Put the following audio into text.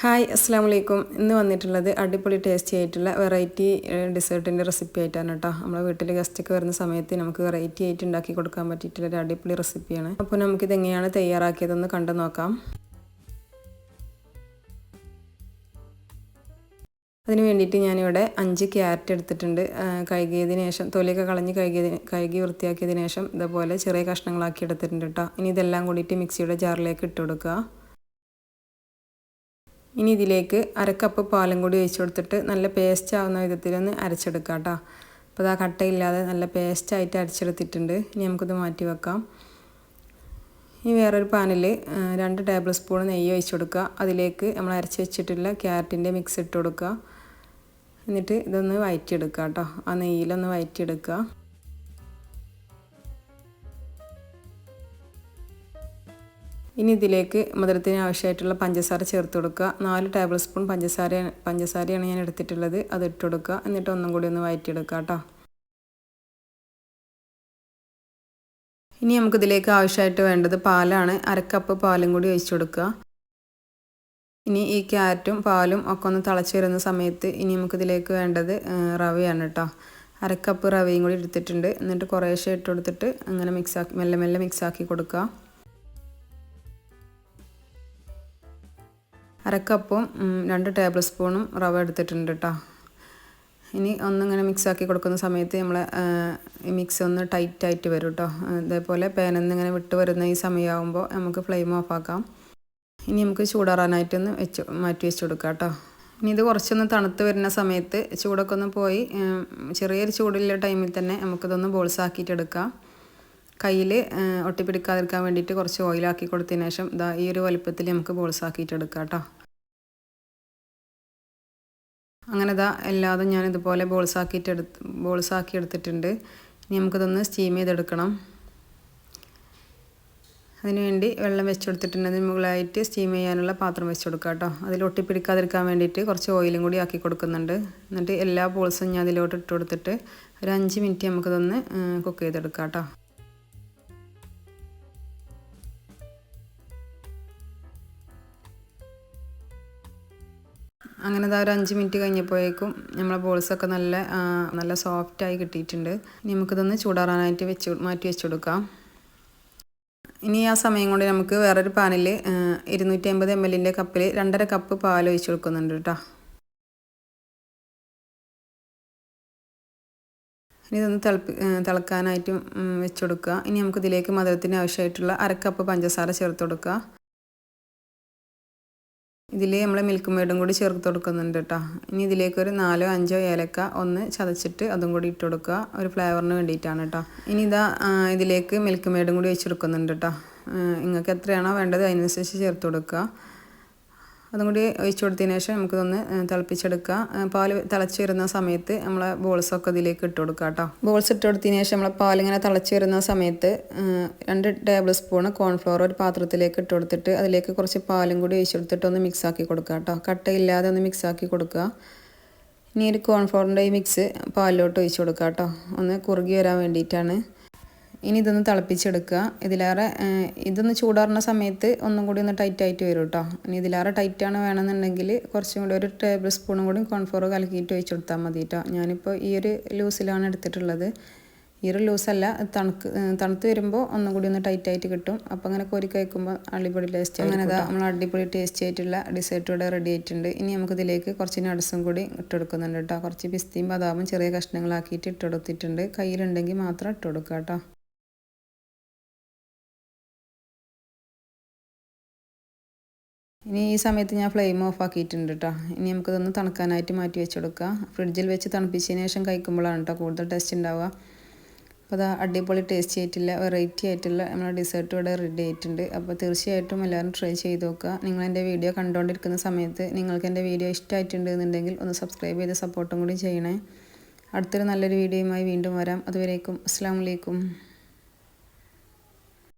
Hi അസ്സാം വലൈക്കും ഇന്ന് വന്നിട്ടുള്ളത് അടിപൊളി ടേസ്റ്റി ആയിട്ടുള്ള വെറൈറ്റി ഡെസേർട്ടിന്റെ റെസിപ്പി ആയിട്ടാണ് കേട്ടോ നമ്മളെ വീട്ടിൽ ഗസ്റ്റൊക്കെ വരുന്ന സമയത്ത് നമുക്ക് വെറൈറ്റി ആയിട്ട് ഉണ്ടാക്കി കൊടുക്കാൻ പറ്റിയിട്ടുള്ള ഒരു അടിപൊളി റെസിപ്പിയാണ് അപ്പോൾ നമുക്കിത് എങ്ങനെയാണ് തയ്യാറാക്കിയതെന്ന് കണ്ടു നോക്കാം. അതിന് വേണ്ടിയിട്ട് ഞാനിവിടെ അഞ്ച് ക്യാരറ്റ് എടുത്തിട്ടുണ്ട്. കഴുകിയതിന് ശേഷം തൊലിയൊക്കെ കളഞ്ഞ് കഴുകിയതിന് കഴുകി വൃത്തിയാക്കിയതിന് ശേഷം ഇതുപോലെ ചെറിയ കഷ്ണങ്ങളാക്കി എടുത്തിട്ടുണ്ട് കേട്ടോ ഇനി ഇതെല്ലാം കൂടിയിട്ട് മിക്സിയുടെ ജാറിലേക്ക് ഇട്ട് കൊടുക്കുക. ഇനി ഇതിലേക്ക് അരക്കപ്പ് പാലും കൂടി ഒഴിച്ചു കൊടുത്തിട്ട് നല്ല പേസ്റ്റ് ആവുന്ന വിധത്തിലൊന്ന് അരച്ചെടുക്കാം കേട്ടോ. അപ്പോൾ ഇതാ കട്ടയില്ലാതെ നല്ല പേസ്റ്റായിട്ട് അരച്ചെടുത്തിട്ടുണ്ട്. ഇനി നമുക്കിത് മാറ്റി വെക്കാം. ഇനി വേറൊരു പാനിൽ രണ്ട് ടേബിൾ സ്പൂൺ നെയ്യ് ഒഴിച്ചു കൊടുക്കുക. അതിലേക്ക് നമ്മൾ അരച്ച് വെച്ചിട്ടുള്ള ക്യാരറ്റിന്റെ മിക്സ് ഇട്ട് കൊടുക്കുക. എന്നിട്ട് ഇതൊന്ന് വയറ്റിയെടുക്കുക കേട്ടോ. ആ നെയ്യിലൊന്ന് വയറ്റിയെടുക്കുക. ഇനി ഇതിലേക്ക് മധുരത്തിന് ആവശ്യമായിട്ടുള്ള പഞ്ചസാര ചേർത്ത് കൊടുക്കുക. നാല് ടേബിൾ സ്പൂൺ പഞ്ചസാര പഞ്ചസാരയാണ് ഞാൻ എടുത്തിട്ടുള്ളത്. അത് ഇട്ട് കൊടുക്കുക. എന്നിട്ട് ഒന്നും കൂടി ഒന്ന് വയറ്റിയെടുക്കുക കേട്ടോ. ഇനി നമുക്കിതിലേക്ക് ആവശ്യമായിട്ട് വേണ്ടത് പാലാണ്. അരക്കപ്പ് പാലും കൂടി ഒഴിച്ചു കൊടുക്കുക. ഇനി ഈ ക്യാരറ്റും പാലും ഒക്കെ ഒന്ന് തിളച്ച് വരുന്ന സമയത്ത് ഇനി നമുക്കിതിലേക്ക് വേണ്ടത് റവയാണ് കേട്ടോ. അരക്കപ്പ് റവയും കൂടി എടുത്തിട്ടുണ്ട്. എന്നിട്ട് കുറേശ്ശെ ഇട്ട് കൊടുത്തിട്ട് അങ്ങനെ മിക്സാക്കി മെല്ലെ മെല്ലെ മിക്സാക്കി കൊടുക്കുക. അരക്കപ്പും രണ്ട് ടേബിൾ സ്പൂണും റവ എടുത്തിട്ടുണ്ട് കേട്ടോ ഇനി ഒന്നിങ്ങനെ മിക്സാക്കി കൊടുക്കുന്ന സമയത്ത് നമ്മൾ ഈ മിക്സ് ഒന്ന് ടൈറ്റായിട്ട് വരും കേട്ടോ അതേപോലെ പാനിൽ ഇങ്ങനെ വിട്ട് വരുന്ന ഈ സമയമാകുമ്പോൾ നമുക്ക് ഫ്ലെയിം ഓഫ് ആക്കാം. ഇനി നമുക്ക് ചൂടാറാനായിട്ടൊന്ന് വെച്ച് മാറ്റി വെച്ച് കൊടുക്കാം കേട്ടോ ഇനി ഇത് കുറച്ചൊന്ന് തണുത്ത് വരുന്ന സമയത്ത് ചൂടൊക്കെ ഒന്ന് പോയി ചെറിയൊരു ചൂടുള്ള ടൈമിൽ തന്നെ നമുക്കിതൊന്ന് ബോൾസ് ആക്കിയിട്ട് എടുക്കാം. കയ്യിൽ ഒട്ടിപ്പിടിക്കാതിരിക്കാൻ വേണ്ടിയിട്ട് കുറച്ച് ഓയിലാക്കി കൊടുത്തതിന് ശേഷം ഇതാ ഈ ഒരു വലുപ്പത്തിൽ നമുക്ക് ബോൾസ് ആക്കിയിട്ട് എടുക്കാം കേട്ടോ അങ്ങനെ ഇതാ എല്ലാതും ഞാൻ ഇതുപോലെ ബോൾസ് ആക്കിയിട്ട് എടുത്ത് ബോൾസ് ആക്കി എടുത്തിട്ടുണ്ട്. ഇനി നമുക്കിതൊന്ന് സ്റ്റീം ചെയ്തെടുക്കണം. അതിനുവേണ്ടി വെള്ളം വെച്ച് കൊടുത്തിട്ടുണ്ട്. അതിന് മുകളിലായിട്ട് സ്റ്റീം ചെയ്യാനുള്ള പാത്രം വെച്ച് കൊടുക്കുക കേട്ടോ. അതിൽ ഒട്ടിപ്പിടിക്കാതിരിക്കാൻ വേണ്ടിയിട്ട് കുറച്ച് ഓയിലും കൂടി ആക്കി കൊടുക്കുന്നുണ്ട്. എന്നിട്ട് എല്ലാ ബോൾസും ഞാൻ അതിലോട്ട് ഇട്ട് കൊടുത്തിട്ട് ഒരു അഞ്ച് മിനിറ്റ് നമുക്കിതൊന്ന് കുക്ക് ചെയ്തെടുക്കാം കേട്ടോ. അങ്ങനെ ഒരു അഞ്ച് മിനിറ്റ് കഴിഞ്ഞപ്പോഴേക്കും നമ്മളെ ബോൾസൊക്കെ നല്ല നല്ല സോഫ്റ്റായി കിട്ടിയിട്ടുണ്ട്. ഇനി നമുക്കിതൊന്ന് ചൂടാറാനായിട്ട് വെച്ച് മാറ്റി വെച്ച് കൊടുക്കാം ഇനി ആ സമയം കൊണ്ട് നമുക്ക് വേറൊരു പാനിൽ ഇരുന്നൂറ്റി അമ്പത് എം എല്ലിന്റെ കപ്പിൽ രണ്ടര കപ്പ് പാൽ ഒഴിച്ച് കൊടുക്കുന്നുണ്ട് കേട്ടോ. ഇനി ഇതൊന്ന് തിളപ്പി തിളക്കാനായിട്ട് വെച്ച് കൊടുക്കുക ഇനി നമുക്കിതിലേക്ക് മധുരത്തിന് ആവശ്യമായിട്ടുള്ള അരക്കപ്പ് പഞ്ചസാര ചേർത്ത് കൊടുക്കുക. ഇതിൽ നമ്മൾ മിൽക്ക് മേഡും കൂടി ചേർത്ത് കൊടുക്കുന്നുണ്ട് കേട്ടോ ഇനി ഇതിലേക്ക് ഒരു നാലോ അഞ്ചോ ഏലക്ക ഒന്ന് ചതച്ചിട്ട് അതും കൂടി ഇട്ട് കൊടുക്കുക. ഒരു ഫ്ലേവറിന് വേണ്ടിയിട്ടാണ് കേട്ടോ ഇനി ഇതാ ഇതിലേക്ക് മിൽക്ക് മേഡും കൂടി വെച്ചെടുക്കുന്നുണ്ട് കേട്ടോ നിങ്ങൾക്ക് എത്രയാണോ വേണ്ടത് അതിനനുസരിച്ച് ചേർത്ത് കൊടുക്കുക. അതും കൂടി ഒഴിച്ചു കൊടുത്തതിന് ശേഷം നമുക്കിതൊന്ന് തിളപ്പിച്ചെടുക്കുക. പാൽ തിളച്ച് വരുന്ന സമയത്ത് നമ്മൾ ബോൾസൊക്കെ ഇതിലേക്ക് ഇട്ട് കൊടുക്കുക കേട്ടോ. ബോൾസ് ഇട്ട് കൊടുത്തതിന് ശേഷം നമ്മൾ പാലിങ്ങനെ തിളച്ച് വരുന്ന സമയത്ത് രണ്ട് ടേബിൾ സ്പൂൺ കോൺഫ്ലോർ ഒരു പാത്രത്തിലേക്ക് ഇട്ട് കൊടുത്തിട്ട് അതിലേക്ക് കുറച്ച് പാലും കൂടി ഒഴിച്ചു കൊടുത്തിട്ട് ഒന്ന് മിക്സ് ആക്കി കൊടുക്കുക കേട്ടോ. കട്ടയില്ലാതെ ഒന്ന് മിക്സ് ആക്കി കൊടുക്കുക. ഇനി ഒരു കോൺഫ്ലോറിന്റെ ഈ മിക്സ് പാലിലോട്ട് ഒഴിച്ചു കൊടുക്കുക കേട്ടോ. ഒന്ന് കുറുകി വരാൻ വേണ്ടിയിട്ടാണ്. ഇനി ഇതൊന്ന് തിളപ്പിച്ചെടുക്കുക. ഇതിലേറെ ഇതൊന്ന് ചൂടാറുന്ന സമയത്ത് ഒന്നും കൂടി ഒന്ന് ടൈറ്റ് ആയിട്ട് വരും കേട്ടോ ഇനി ഇതിലേറെ ടൈറ്റാണ് വേണമെന്നുണ്ടെങ്കിൽ കുറച്ചും കൂടി ഒരു ടേബിൾ സ്പൂണും കൂടി കോൺഫ്ലോർ കലക്കിയിട്ട് വെച്ച് കൊടുത്താൽ മതി കേട്ടോ ഞാനിപ്പോൾ ഈ ഒരു ലൂസിലാണ് എടുത്തിട്ടുള്ളത്. ഈ ഒരു ലൂസല്ല തണുക്ക് തണുത്ത് വരുമ്പോൾ ഒന്നും കൂടി ഒന്ന് ടൈറ്റ് ആയിട്ട് കിട്ടും. അപ്പോൾ അങ്ങനെ കോരി കഴിക്കുമ്പോൾ അടിപൊളി ടേസ്റ്റ് അങ്ങനെ അതാ നമ്മൾ അടിപൊളി ടേസ്റ്റ് ആയിട്ടുള്ള ഡിസേർട്ട് ഇവിടെ റെഡി ആയിട്ടുണ്ട്. ഇനി നമുക്ക് ഇതിലേക്ക് കുറച്ച് നട്സും കൂടി ഇട്ടെടുക്കുന്നുണ്ട് കേട്ടോ കുറച്ച് പിസ്തിയും ബദാമും ചെറിയ കഷ്ണങ്ങളാക്കിയിട്ട് ഇട്ടെടുത്തിട്ടുണ്ട് കയ്യിലുണ്ടെങ്കിൽ മാത്രം ഇട്ട് കൊടുക്കുക കേട്ടോ ഇനി ഈ സമയത്ത് ഞാൻ ഫ്ലെയിം ഓഫ് ആക്കിയിട്ടുണ്ട് കേട്ടോ ഇനി നമുക്കിതൊന്ന് തണുക്കാനായിട്ട് മാറ്റി വെച്ച് കൊടുക്കുക ഫ്രിഡ്ജിൽ വെച്ച് തണുപ്പിച്ചതിന് ശേഷം കഴിക്കുമ്പോഴാണ് കേട്ടോ കൂടുതൽ ടേസ്റ്റ് ഉണ്ടാവുക അപ്പോൾ അത് അടിപൊളി ടേസ്റ്റ് ആയിട്ടില്ല വെറൈറ്റി ആയിട്ടുള്ള നമ്മുടെ ഡിസേർട്ട് ഇവിടെ റെഡി ആയിട്ടുണ്ട്. അപ്പോൾ തീർച്ചയായിട്ടും എല്ലാവരും ട്രൈ ചെയ്ത് നോക്കുക. നിങ്ങൾ എന്റെ വീഡിയോ കണ്ടുകൊണ്ടിരിക്കുന്ന സമയത്ത് നിങ്ങൾക്ക് എന്റെ വീഡിയോ ഇഷ്ടമായിട്ടുണ്ട് എന്നുണ്ടെങ്കിൽ ഒന്ന് സബ്സ്ക്രൈബ് ചെയ്ത് സപ്പോർട്ടും കൂടി ചെയ്യണേ. അടുത്തൊരു നല്ലൊരു വീഡിയോയുമായി വീണ്ടും വരാം. അതുവരേക്കും അസ്സാം വലൈക്കും